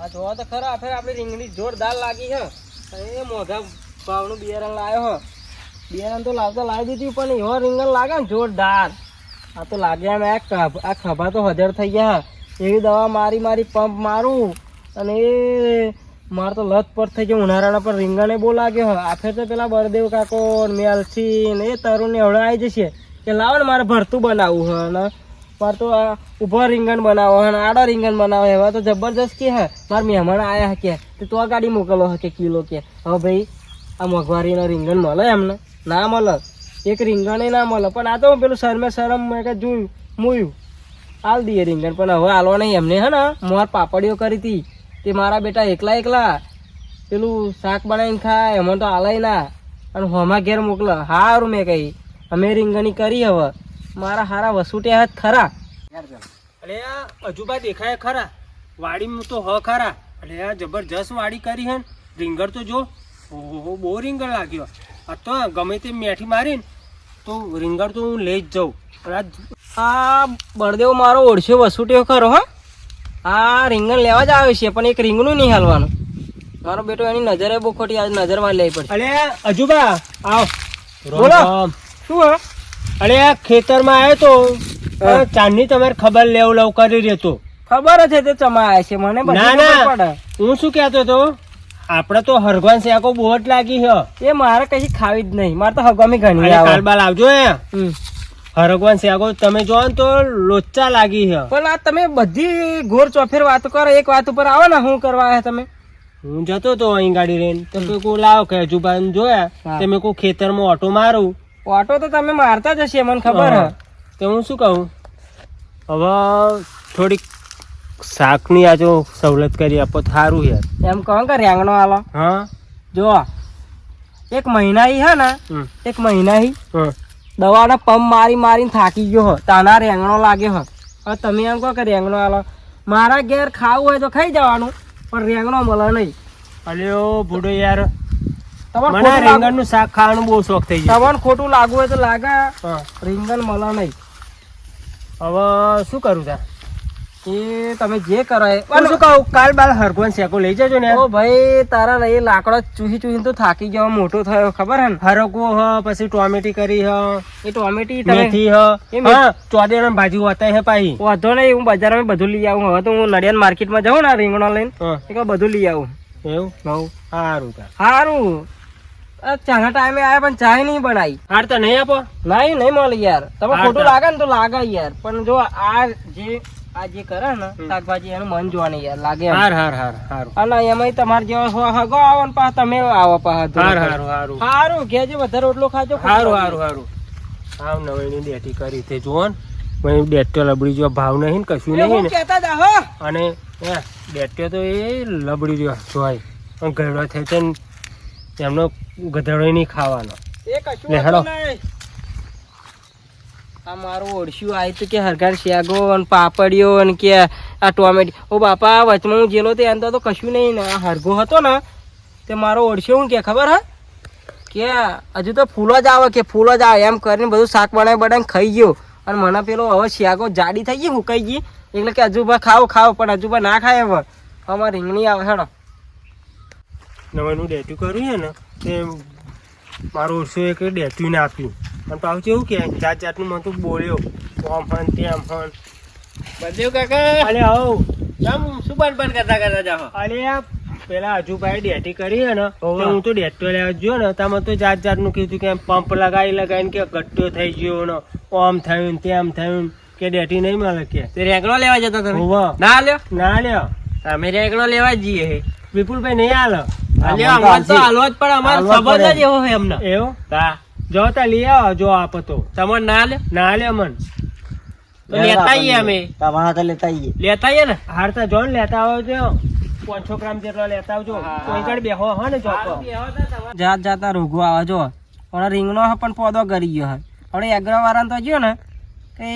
આ જોવા તો ખરા ફેર આપણી રીંગણી જોરદાર લાગી છે. એ મોઘા ભાવનું બિયારણ લાવ્યો હો. બિયારણ તો લાવતો લાવી દીધી, પણ એવો રીંગણ લાગે ને જોરદાર. આ તો લાગ્યા એમ આ ખભ- તો હજાર થઈ ગયા એવી દવા મારી મારી પંપ મારું, અને એ મારે તો લત પર થઈ ગયો, ઉનાળાના પર રીંગણે બહુ લાગ્યો હા આ ફેર તો પેલા બળદેવ કાકો ને મેલસી ને એ તરુણ ને હવડે આવી જશે કે લાવો ને મારે ભરતું બનાવવું હા મારે તો આ ઊભો રીંગણ બનાવો અને આડો રીંગણ બનાવો એવા તો જબરજસ્ત કે હે. મારા મહેમાન આયા કે. તે ગાડી મોકલો હે કે કિલો કે. હવે ભાઈ, આ મોંઘવારીના રીંગણ મળે એમને? ના મળે. એક રીંગણ ના મળે. પણ આ તો હું પેલું શરમે શરમ મેં કે જોયું મૂયું. હાલ દઈએ રીંગણ. પણ હવે હાલો નહીં એમને હે ને. મોર પાપડીઓ કરી હતી તે મારા બેટા એકલા એકલા પેલું શાક બનાવીને ખાય, એમાં તો હાલાય ના. અને હોમાં ઘેર મોકલે. હારું મેં કહી. અમે રીંગણી કરી હવે. મારા હારા વસુટ્યા હાથ ખરા. અરે અજુબા દેખાય ખરા. વાડીમાં તો હ ખરા. અરે આ જબરજસ્ત વાડી કરી હે ને. રીંગણ તો જો. ઓહો બહુ રીંગણ લાગ્યો. આ તો ગમે તે મેઠી મારીને તો રીંગણ તો હું લઈ જ જાઉં. આ બળદેવ મારો ઓળખ્યો વસુટ્યો ખરો હા. આ રીંગણ લેવા જ આવે છે પણ એક રીંગણું નહીં હાલવાનું. મારો બેટો એની નજરે બહુ ખોટી આજ નજરમાં લેવી પડશે. અરે અજુબા આવ. બોલો. શું હા? અરે આ ખેતરમાં આવ્યો તો ચાંદની તમારે ખબર લેવ લવ કરી રહેતો ખબર છે તે ચમાયા છે મને ના ના. હું શું કહેતો તો આપડે તો હરગવાન શેકો જ લાગી છે. એ મારે કઈ ખાવી જ નહીં. મારે તો હગામી ઘણી કાલ બાલ આવજો હે. હરગવાન શેકો તમે જો તો લોચા લાગી છે. પણ આ તમે બધી ઘોર ચોફેર વાતો કરો એક વાત ઉપર આવો ને હું કરવા આવ્યા તમે? હું જતો તો અહીં ગાડી લઈને. તો કોઈ લાવો કે હજુ જોયા? તમે કોઈ ખેતરમાં ખેતરમાં ઓટો મારું? ઓટો તો તમે મારતા જ હશે મને ખબર હે. તો હું શું કહું? હવે થોડીક શાકની આ જો સવલત કરી આપો સારું યાર. એમ કહો કે રેંગણો આલો. હા. જો એક મહિના હે ને એક મહિના. દવાના પંપ મારી મારીને થાકી ગયો હો. તાના રેંગણો લાગ્યો હો. હવે તમે એમ કહો કે રેંગણો આલો. મારા ઘેર ખાવું હોય તો ખાઈ જવાનું પણ રેંગણો મળે નહીં. અલ્યો ભૂડો યાર. મને રીંગણનું શાક ખાવાનું બહુ શોખ થઈ ગયો. તમને ખોટું લાગુ હોય તો લાગે. રીંગણ મળે નહીં. હવે શું કરું તા એ તમે જે કરો શું કહું? કાલ બાલ હરગવાન શેકો લઈ જજો ને. ઓ ભાઈ તારા એ લાકડો ચૂહી ચૂહી તો થાકી ગયો. મોટો થયો ખબર હે હરગવો હ પછી ટોમેટી કરી હ. એ ટોમેટી તમે મેથી હ. એ હા ચોદેરણ ભાજી હોતા હે પાઈ વાંધો નહીં હું બજારમાં બધું લઈ આવું. હવે તો હું નડિયાદ માર્કેટમાં જાઉં ને રીંગણો લઈને. એક બધું લઈ આવું. એવું? સારું સારું ચાના ટાઈમે આવ્યા પણ ચાય નહીં બનાવી હાર તો નહીં આપો? નહીં નહીં મળે યાર. તમે ખોટું લાગે ને તો લાગે યાર. પણ જો આ જે આ જે કરે ને શાકભાજી એનું મન જોવાની યાર લાગે હાર હાર હાર હાર. અને એમાં તમારે જેવો હગો આવો ને પાછા તમે આવો પાછા હાર હારું હારું. ઘેર વધારે રોટલો ખાજો હારું હારું હારું. નવી નવાઈની ડેટી કરી તે જુઓ ને. ડેટ્યો લબડી જો ભાવ નહીં ને કશું નહીં ને. અને ડેટ્યો તો એ લબડી રહ્યો જોય ઘરડો થઈ છે ને એમનો ગધેડો નહીં ખાવાનો. લે, હેડો. આ મારું ઓળશું આવ્યું તું કે હરઘર શેગો અને પાપડીઓ અને કે આ ટોમેટી ઓ બાપા વચમાં હું જેલો તે અંદર તો કશું નહીં ને. આ હરઘો હતો ને તે મારો ઓળશો હું કે ખબર હા? કે હજુ તો ફૂલો જ આવે કે ફૂલો જ આવે. એમ કરીને બધું શાક બનાવી બનાવીને ખાઈ ગયો. અને મને પેલો હવે શેગો જાડી થઈ ગઈ હુકાઈ ગઈ. એટલે કે હજુ ભાઈ ખાવ ખાવ પણ હજુ ભાઈ ના ખાય હવે. અમારે રીંગણી આવે હેડો. નવાનું ડેટ્યું કર્યું છે ને તે મારું ઓછું એક ડેટ્યું ને આપ્યું. અને પાછું એવું કે જાત જાતનું મને તું બોલ્યો આમ હન તેમ હન. બધું કાકા? અરે આવ. કેમ શું બન બન કરતા કરતા જાઓ? અરે આ પેલા હજુભાઈ ડેટી કરી હે ને હું તો ડેટો લેવા ગયો ને તમે તો જાત જાતનું કીધું કે પંપ લગાવી લગાવીને કે ગટ્ટો થઈ ગયો ને ઓમ થયું ને તેમ થયું ને કે ડેટી નહીં મળે કે. તે રેંગણો લેવા જતા તમે? ના લ્યો? ના લ્યો. અમે રેંગણો લેવા જ જઈએ વિપુલભાઈ નહીં હાલો. અલ્યા અમાર તો હાલો જ પણ અમારો સંબંધ જ એવો છે એમને એવો? તા જો તા લઈ આવો જો આપો તો. તમારે ના લે? ના લે મન તો લેતા આવીએ અમે. તમારા તો લેતા આવીએ લેતા આવીએ ને? હાર તો જો ને લેતા આવજો પાંચસો ગ્રામ જેટલો લેતા આવજો. કોઈ કડ બેહો હે ને ચોકો. જાત જાતના રોગો આવે જો. પણ રીંગણો હે પણ પોદો કરી ગયો હે. હવે એગ્રો વાળાને તો ગયો ને કે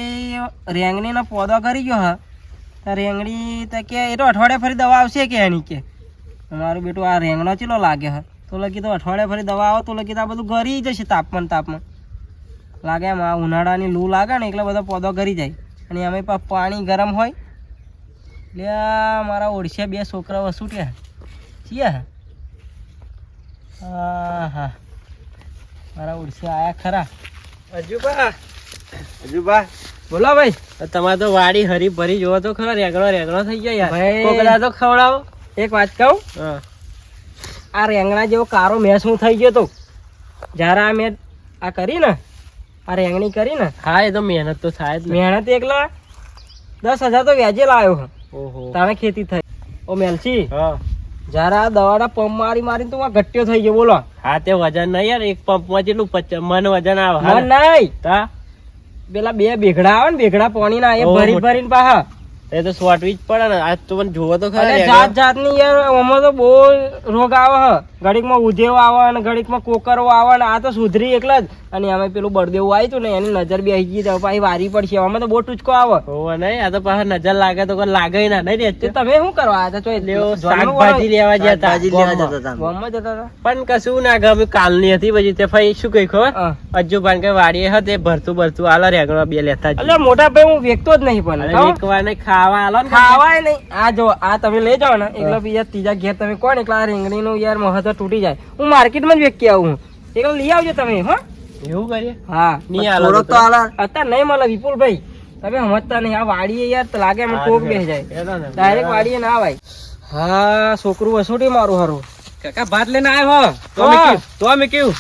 રેંગણીનો પોદો કરી ગયો હે. તો રેંગણી તો કે એ તો અઠવાડિયા ફરી દવા આવશે કે એની કે? મારું બેટું આ રેંગણો ચેલો લાગે હે? તો લગી તો અઠવાડિયા ફરી દવા આવે, તો લગી તો આ બધું ગરી જશે તાપમાન તાપમાન. લાગે એમ આ ઉનાળાની લૂ લાગે ને એટલે બધો પોદો ગરી જાય. અને અમે પાણી ગરમ હોય, એટલે મારા ઓળશે બે છોકરાઓ વસૂટ્યા છીએ હા? હા મારા ઓળશે આયા ખરા. અજુબા. અજુબા. બોલો ભાઈ. તમારે તો વાડી હરી ભરી જોવો તો ખરા રેગડો રેગડો થઈ ગયો યાર. કોકડા તો ખવડાવો. એક વાત કહું? આ રેંગણા જેવો કારો મેસ હું થઈ ગયો તો? જ્યારે આ મેં આ કરી ને આ રેંગણી કરી ને હા એ તો મહેનત તો થાય જ મહેનત એકલા દસ હજાર તો વ્યાજે લાવ્યો ઓહો. તારે ખેતી થઈ. ઓ મેલસી હા. જ્યારે આ દવાડા પંપ મારી મારીને તું ગટ્યો થઈ ગયો બોલો. હા તે વજન નહીં યાર એક પંપમાં જેટલું મન વજન આવે. મન નહીં. તા પેલા બે ભેગડા આવે ને ભેગડા પાણી ના એ ભરી ભરીને પાહા એ તો સોટવી જ પડે ને. આજ તો મને જોવો તો ખરા જાત જાત જાતની યાર આમાં તો બહુ રોગ આવે હ. ઘડીકમાં ઉધેવ આવે અને ઘડીકમાં કોકરો આવે ને આ તો સુધરી એકલા જ. અને અમે પેલું બળદેવું આવ્યું હતું ને એની નજર બી આવી ગઈ તો પાછી વારી પડશે. આમાં તો બહુ ટૂચકો આવે. હોવે નહીં આ તો પાછા નજર લાગે તો કોઈ લાગે ના નહીં તે તમે શું કરવા આવ્યા હતા લેવો શાકભાજી લેવા ગયા હતા ગામમાં. ગામમાં જતા હતા પણ કશું ના ગમે કાલની હતી પછી તે ફઈ શું કહી ખબર? અજુ અજ્જુ ભાન કે વાડીએ હતે ભરતું ભરતું આલા રેગણો બે લેતા એટલે મોટા ભાઈ હું વેચતો જ નહીં પણ? એકવાર ને ખાવા આલો ને ખાવાય નહીં. આ જો આ તમે લઈ જાઓ ને એકલો બીજા ત્રીજા ઘેર તમે કોણ એકલા રીંગણી નું યાર મહત્વ તૂટી જાય. હું માર્કેટમાં જ વેચી આવું. એકલા લઈ આવજો તમે હા. એવું કરીએ? હા. નહીં આલો તો અત્યારે નહીં મળે વિપુલભાઈ. તમે સમજતા નહીં આ વાડીએ યાર તો લાગે એમ ટોક બેસી જાય. ડાયરેક્ટ વાડીએ ના આવે હા છોકરું વસોટી મારું હારું. કાકા ભાત લઈને આવ્યો હો. તો. મેં કીધું તો મેં કેવું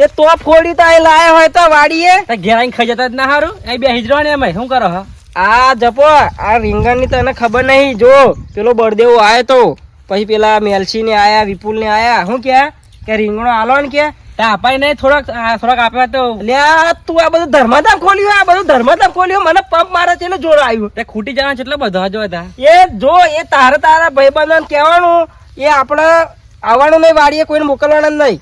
તે તો ફોડી તો લાયા હોય તો વાડીએ. ઘેરાઈ ખાઈ જતા જ ના હારું. એ બે હિજરો ને એમાં શું કરો હો? આ જપો આ રીંગણની તને ખબર નહીં જો પેલો બળદેવો આવ્યો તો. પછી પેલા મેલસી ને આયા વિપુલ ને આયા. શું કે કે રીંગણો આલો ને કે? આપાય નહીં થોડાક થોડાક આપ્યા તો. લ્યા તું આ બધું ધર્મધામ ખોલ્યું આ બધું ધર્મધામ ખોલ્યું મને પંપ મારે છે એટલે જોર આવ્યું. તે ખૂટી જવાના કેટલા બધા જો હતા એ જો એ તારા તારા ભાઈબંધોને કહેવાનું એ આપણે આવવાનું નહીં વાડીએ કોઈને મોકલવાના નહીં.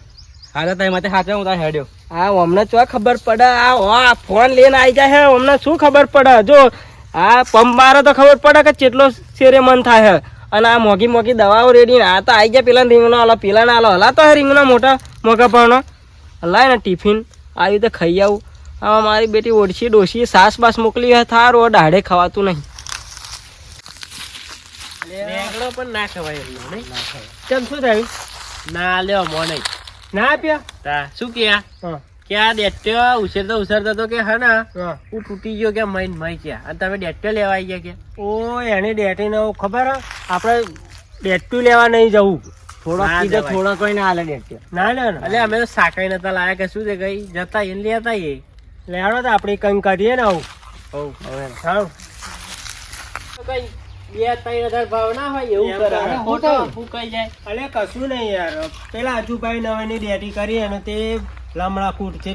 હા તો તમે માટે હાચે હું તારે હેડ્યો. હા અમને ચો ખબર પડે? આ આ ફોન લઈને આવી જાય હે અમને શું ખબર પડે? જો આ પંપ મારે તો ખબર પડે કે કેટલો શેરે મન થાય હે. અને આ મોઘી મોઘી દવાઓ રેડી આ તો આવી ગયા પેલા રીંગણો હાલો પેલાને હાલો હલા તો હે રીંગણો મોટા મોગા ભાવનો. હલાય ને ટિફિન આવી રીતે ખાઈ આવું. હા મારી બેટી ઓળશી ડોશી સાસ બાસ મોકલી હોય થારું હવે દાઢે ખવાતું નહીં. પણ ના ખવાય કેમ શું થયું? ના લ્યો મો નહીં ના આપ્યા? તા શું ક્યાં? કે આ ડેટ્યો ઉછેરતો ઉછેરતો તો કે હા. ના હું તૂટી ગયો કે મઈન મઈ ગયા અને તમે ડેટ્યો લેવા આવી ગયા કે? ઓ એની ડેટીને ખબર હે? આપણે ડેટું લેવા નહીં જવું. થોડો ના કીધો. થોડો કોઈ ના હાલે ડેટ્યો ના ના એટલે અમે તો સાકાઈ નતા લાયા કે શું છે કઈ? જતા એને લેતા એ લેવાનો તો આપણે કંઈ કરીએ ને આવું. હવે સારું કઈ બે ત્રણ હજાર ભાવ ના હોય એવું કરે. કરે. ખોટો ફૂંકાઈ જાય. અલે કશું નહીં યાર. પેલા આજુભાઈ નવાની ડેટી કરી અને તે લમણા કૂટ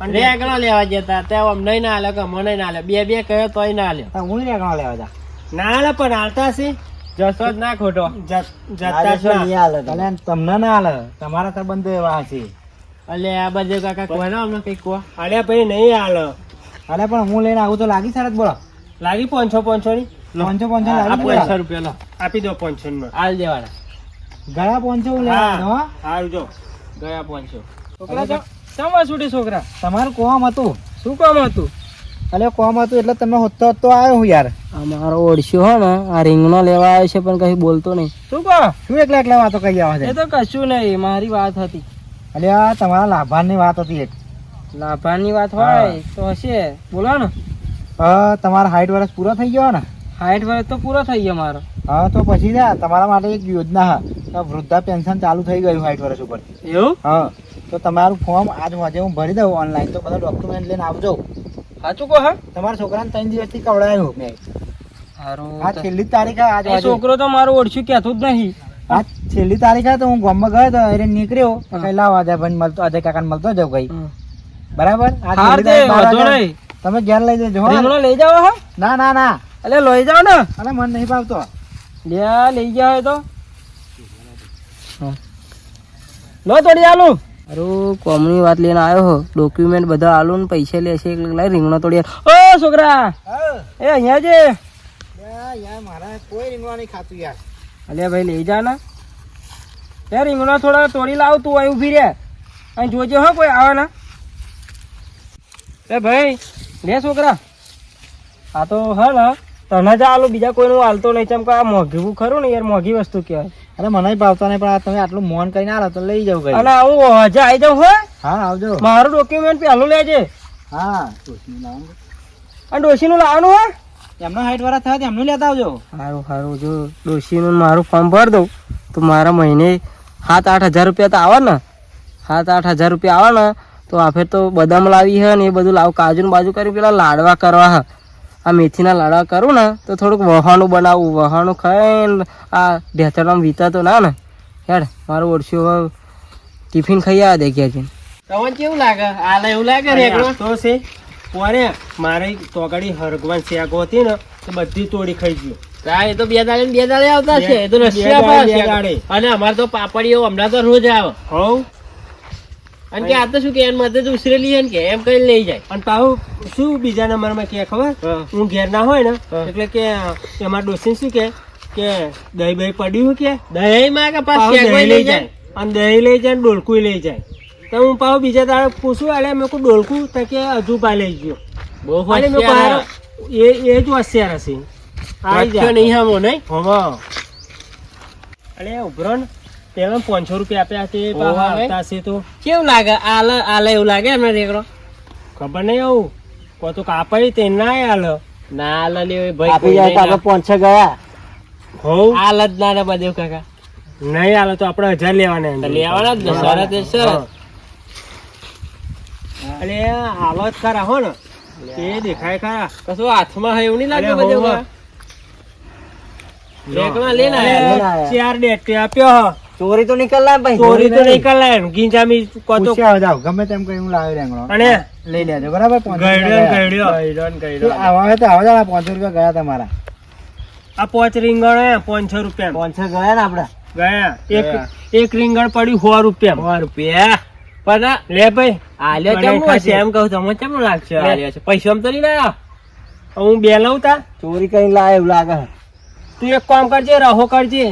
અને લેવા જતા. આમ નહીં ના હાલે કે મને ના હાલે બે બે કહ્યો તોય ના હાલ્યો હું રેગણો લેવા જા? ના હાલે પણ હાલતા છે? જશો જ ના ખોટો. તમને ના હાલે તમારા સંબંધો એવા હશે અલે આ બધે કાકા કોને અમને કઈ કહો. અલે ભાઈ નહીં હાલે અરે પણ હું લઈને આવું તો લાગી સરસ બોલો. લાગી પાંચસો પાંચસો ની પાંચસો પાંચસો આ લાગી પાંચસો બોલો રૂપિયા લો. આપી દો પાંચસો માં હાલ દેવાના. ગયા પાંચસો હું લેવા આવ્યો, જો. ગયા પાંચસો. છોકરા તો છૂટી છોકરા? તમારું કોમ હતું. શું કોમ હતું? અલે કોમ હતું એટલે તમે હોતો હોતો આવ્યો હું યાર. અમારો મારો ઓળશ્યો હો ને આ રીંગણો લેવા આવ્યો છે પણ કઈ બોલતો નહીં. શું કહો? શું એકલા એકલા વાતો કહી આવે એ છે તો કશું નહીં મારી વાત હતી. અલે આ તમારા લાભારની વાત હતી એક. લાભાની વાત હોય તો હશે. બોલો ને. હા તમારા હાઈટ વર્ષ પૂરો થઈ ગયો ને? હાઈટ વર્ષ તો પૂરો થઈ ગયો મારો. હા તો પછી ને તમારા માટે એક યોજના હા. વૃદ્ધા પેન્શન ચાલુ થઈ ગયું સાઠ વર્ષ ઉપર એવું? હા તો તમારું ફોર્મ આજ આજે હું ભરી દઉં ઓનલાઈન તો બધા ડોક્યુમેન્ટ લઈને આવજો. સાચું કહો હા? તમારા છોકરાને ત્રણ દિવસથી કવડાવ્યું મેં. આ છેલ્લી તારીખ આજ છોકરો તો મારું ઓળખ્યું કહેતું જ નહીં. આ છેલ્લી તારીખ તો હું ગામમાં ગયો તો એને નીકળ્યો. કઈ લાવ ભાઈ મળતો અજય કાકાને મળતો જાવ કઈ બરાબર? તમે ઘેર લઈ જજો લઈ જાવ ના ના ના. એટલે લઈ જાઓ ને. અરે મને નહીં ભાવતો. લે લઈ ગયા હોય તો. લો થોડી આલુ. અરે કોમની વાત લઈને આવ્યો હો. ડોક્યુમેન્ટ બધા આલુ ને પૈસા લેશે એટલે લાય રીંગણો તોડી. ઓ છોકરા. એ અહીંયા જે. યાર મારા કોઈ રીંગણો નહીં ખાતું યાર. અલે ભાઈ લઈ જા ને. એ રીંગણો થોડા તોડી લાવ તું અહીં ઊભી રે. અહીં જોજે હો કોઈ આવે ના એ ભાઈ લે છોકરા. આ તો હા તને જ આલો બીજા કોઈનું હાલતો નહીં. ચમ કે આ મોઘવું ખરું ને યાર મોઘી વસ્તુ કહેવાય. અરે મને ભાવતા નહીં પણ આ તમે આટલું મોન કરીને આલો તો લઈ જાવ અને આવું હજે આવી જાવ હો. હા આવજો. મારું ડોક્યુમેન્ટ પહેલું લેજે. હા ડોશીનું લાવો. અને ડોશીનું લાવવાનું હો. એમનો હાઈટ વાળા થયા એમનું લેતા આવજો. સારું સારું જો ડોશીનું મારું ફોર્મ ભર દઉં. તો મારા મહિને સાત આઠ હજાર રૂપિયા તો આવે ને સાત આઠ હજાર રૂપિયા આવે ને તો આ ફેર તો બદામ લાવી હે ને એ બધું લાવ. કાજુ બાજુ કરી પેલા લાડવા કરવા હે. આ મેથીના લાડવા કરું ને તો થોડુંક વહાણું બનાવું. વહાણું ખાઈને આ ઢેચણામાં વીતા તો ના ને. યાર મારું ઓળશું હવે ટિફિન ખાઈ આવે દે છે તમને કેવું લાગે? આલે એવું લાગે ને તો છે. પોરે મારે તોગાડી હરગવાન શેકો હતી ને તો બધી તોડી ખાઈ ગયું. એ તો બે દાડે બે દાડે આવતા છે. એ તો રશિયા. અને અમારે તો પાપડીઓ હમણાં તો રોજ આવે. હવ. અને કે આ તો શું કે એની મદદ ઉછરેલી છે ને કે એમ કઈ લઈ જાય. અને પાછું શું બીજા નંબરમાં કે ખબર? હું. ઘેર ના હોય ને એટલે કે એમાં ડોસી શું કે કે દહીં બહીં પડ્યું કે? દહીં માં કે પાછું લઈ જાય? અને દહીં લઈ જાય ડોલકું લઈ જાય. તો હું પાછું બીજા દાડે પૂછું એટલે મેં કહું ડોલકું તો કે હજુ પા લઈ ગયો. બહુ એ એ જ હોશિયાર હશે. આવી જાય નહીં હામો નહીં? હવા અરે ઉભરો ને. પેલા પાંચસો રૂપિયા આપ્યા? આવતા છે તો. કેવું લાગે? આલે આલે એવું લાગે એમને રેકડો ખબર નહીં આવું. કો તો કાપાય તે ના હાલ ના આલે લે ભાઈ આપી જાય તો આપણે પાંચ ગયા. હોવ આલ જ ના રે બધે કાકા. નહીં આલે તો આપણે હજાર લેવાના એમ. લેવાના જ ને સરત એ સરત હા. અરે હાલત ખરા હો ને. એ દેખાય ખરા. કશું હાથમાં હોય એવું નહીં લાગે બધું. રેકડા લઈને અરે ચાર ડેટ આપ્યો હ. ચોરી તો નીકળલા ભાઈ ચોરી તો નહીં. કરાય ને. ગીંજામી કો તો ગમે તેમ કઈ હું લાવી રેંગણો અને લઈ લેજો બરાબર ગયડ્યો. ગયડ્યો ને આવા તો આવા જાણા પાંચસો રૂપિયા ગયા તમારા. આ પોચ રીંગણ હે પાંચસો રૂપિયા પાંચ છ ગયા ને આપડા? ગયા. એક એક રીંગણ પડ્યું સો રૂપિયા સો રૂપિયા? પણ લે ભાઈ. આલ્યો મને હશે એમ કહું તમને કેમ લાગશે. આલ્યો છે? પૈસા તો નહીં લાયા? હું બે લઉં તા. ચોરી કઈ લાય એવું લાગે? તું એક કામ કરજે રહો કરજે.